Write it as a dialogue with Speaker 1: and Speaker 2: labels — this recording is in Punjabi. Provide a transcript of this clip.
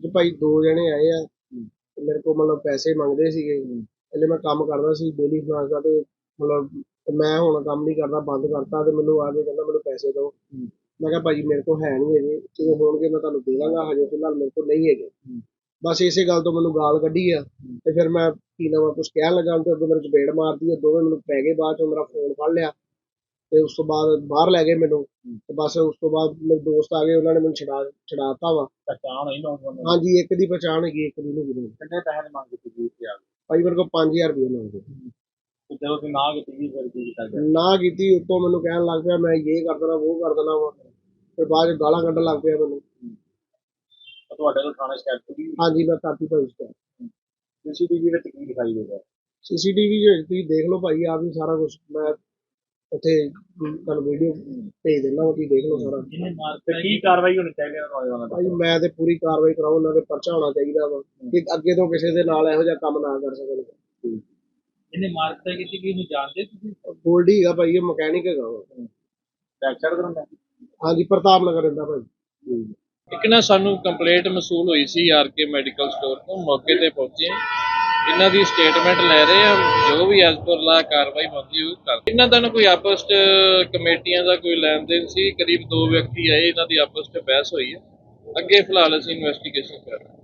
Speaker 1: ਤੇ ਭਾਈ ਦੋ ਜਣੇ ਆਏ ਆ ਤੇ ਮੇਰੇ ਕੋਲ ਮਤਲਬ ਪੈਸੇ ਮੰਗਦੇ ਸੀਗੇ। ਪਹਿਲੇ ਮੈਂ ਕੰਮ ਕਰਦਾ ਸੀ ਡੇਲੀ ਫਾਈਨਾਂਸ ਦਾ ਤੇ ਮਤਲਬ ਤੇ ਮੈਂ ਹੁਣ ਕੰਮ ਨਹੀਂ ਕਰਦਾ ਬੰਦ ਕਰਤਾ ਤੇ ਮੈਨੂੰ ਆ ਕੇ ਕਹਿੰਦਾ ਮੈਨੂੰ ਪੈਸੇ ਦਿਓ। ਮੈਂ ਕਿਹਾ ਭਾਜੀ ਮੇਰੇ ਕੋਲ ਹੈ ਨਹੀਂ ਹੈਗੇ ਜਦੋਂ ਹੋਣਗੇ ਮੈਂ ਤੁਹਾਨੂੰ ਦੇ ਦਾਂਗਾ ਹਜੇ ਫਿਲਹਾਲ ਮੇਰੇ ਕੋਲ ਨਹੀਂ ਹੈਗੇ। ਬਸ ਇਸੇ ਗੱਲ ਤੋਂ ਮੈਨੂੰ ਗਾਲ ਕੱਢੀ ਆ ਤੇ ਫਿਰ ਮੈਂ ਕੀ ਨਵਾਂ ਕੁਝ ਕਹਿਣ ਲੱਗਾ ਤੇ ਉਦੋਂ ਮੇਰੇ ਚਪੇੜ ਮਾਰਦੀ ਉਹ ਦੋਵੇਂ ਮੈਨੂੰ ਪੈ ਗਏ ਬਾਅਦ ਚੋਂ ਮੇਰਾ ਫੋਨ ਫੜ ਲਿਆ। ਤੇ ਉਸ ਤੋਂ ਬਾਅਦ ਬਾਹਰ ਲੈ ਗਏ ਮੈਨੂੰ ਤੇ ਬਸ ਉਸ ਤੋਂ ਬਾਅਦ ਮੇਰੇ ਦੋਸਤ ਆ ਗਏ ਉਹਨਾਂ ਨੇ ਮੈਨੂੰ ਛਡਾ ਛਡਾਤਾ ਵਾ।
Speaker 2: ਪਛਾਣ ਹੋਈ ਨੌਜਵਾਨ ਦੀ?
Speaker 1: ਹਾਂਜੀ ਇੱਕ ਦੀ ਪਛਾਣ ਹੈਗੀ ਇੱਕ ਦੀ ਨਹੀਂ
Speaker 2: ਕਿੰਨੇ ਪੈਸੇ ਦੀ ਮੰਗ ਕੀਤੀ ਸੀ ਆਪ
Speaker 1: ਭਾਈ ਮੇਰੇ ਕੋਲ 5000 ਰੁਪਏ ਮੰਗਦੇ
Speaker 2: ਤੇ ਜਦੋਂ ਤੁਸੀਂ ਨਾ ਕੀਤੀ ਗਈ ਫਿਰ ਕੀ ਕੀਤਾ ਗਿਆ?
Speaker 1: ਨਾ ਕੀਤੀ ਉੱਤੋਂ ਮੈਨੂੰ ਕਹਿਣ ਲੱਗ ਪਿਆ ਮੈਂ ਇਹ ਕਰ ਦੇਣਾ ਉਹ ਕਰ ਦੇਣਾ ਵਾ। ਫਿਰ ਬਾਅਦ ਚ ਗਾਲਾਂ ਕੱਢਣ ਲੱਗ ਪਿਆ ਮੈਨੂੰ।
Speaker 2: ਤਾਂ ਤੁਹਾਡੇ ਕੋਲ ਥਾਣੇ ਸ਼ਿਕਾਇਤ ਕੀਤੀ
Speaker 1: ਹਾਂਜੀ ਮੈਂ ਕਾਪੀ ਭਾਈ ਉਸ
Speaker 2: ਸੀਸੀਟੀਵੀ ਵਿੱਚ ਕੀ ਦਿਖਾਈ ਦੇ ਰਿਹਾ?
Speaker 1: ਸੀਸੀਟੀਵੀ ਵਿੱਚ ਤੁਸੀਂ ਦੇਖ ਲਓ ਭਾਈ ਆਪ ਹੀ ਸਾਰਾ ਕੁਝ ਮੈਂ ਉੱਥੇ ਤੁਹਾਨੂੰ ਵੀਡੀਓ ਭੇਜ ਦਿੰਦਾ ਉਹ ਤੁਸੀਂ ਦੇਖ ਲਓ ਸਾਰਾ।
Speaker 2: ਜਿਹਨੇ ਮਾਰ ਤੇ ਕੀ ਕਾਰਵਾਈ ਹੋਣੀ ਚਾਹੀਦੀ ਹੈ ਨੌਜਵਾਨਾਂ
Speaker 1: ਭਾਈ
Speaker 2: ਦੀ
Speaker 1: ਮੈਂ ਤੇ ਪੂਰੀ ਕਾਰਵਾਈ ਕਰਾਉ ਉਹਨਾਂ ਦੇ ਪਰਚਾ ਹੋਣਾ ਚਾਹੀਦਾ ਵਾ ਕਿ ਅੱਗੇ ਤੋਂ ਕਿਸੇ ਦੇ ਨਾਲ ਇਹੋ ਜਿਹਾ ਕੰਮ ਨਾ ਕਰ ਸਕਣ।
Speaker 2: ਜਿਹਨੇ ਮਾਰ ਤੇ ਕੀਤੀ ਕਿ ਨੂੰ ਜਾਣਦੇ ਤੁਸੀਂ?
Speaker 1: ਗੋਲਡੀ ਹੈਗਾ ਭਾਈ ਇਹ ਮਕੈਨਿਕ ਹੈਗਾ ਵਾ।
Speaker 2: ਫ੍ਰੈਕਚਰ ਕਰਾਉਂਦਾ
Speaker 1: ਹਾਂਜੀ ਪ੍ਰਤਾਪ ਨਗਰ ਰਹਿੰਦਾ ਭਾਈ।
Speaker 3: ਇੱਕ ਨਾ ਸਾਨੂੰ ਕੰਪਲੇਂਟ ਮਸੂਲ ਹੋਈ ਸੀ ਆਰਕੇ ਮੈਡੀਕਲ ਸਟੋਰ ਤੋਂ ਮੌਕੇ ਤੇ ਪਹੁੰਚੇ। ਇਹਨਾਂ ਦੀ ਸਟੇਟਮੈਂਟ ਲੈ ਰਹੇ ਆ, ਜੋ ਵੀ ਐਸ ਪਰ ਲਾ ਕਾਰਵਾਈ ਬਣਦੀ ਉਹ ਕਰ ਇਹਨਾਂ ਦਾ ਕੋਈ ਆਪਸ ਚ ਕਮੇਟੀਆਂ ਦਾ ਕੋਈ ਲੈਣ ਦੇਣ ਸੀ, ਕਰੀਬ ਦੋ ਵਿਅਕਤੀ ਆਏ, ਇਹਨਾਂ ਦੀ ਆਪਸ ਚ ਬਹਿਸ ਹੋਈ ਹੈ ਅੱਗੇ ਫਿਲਹਾਲ ਅਸੀਂ ਇਨਵੈਸਟੀਗੇਸ਼ਨ ਕਰ ਰਹੇ ਹਾਂ।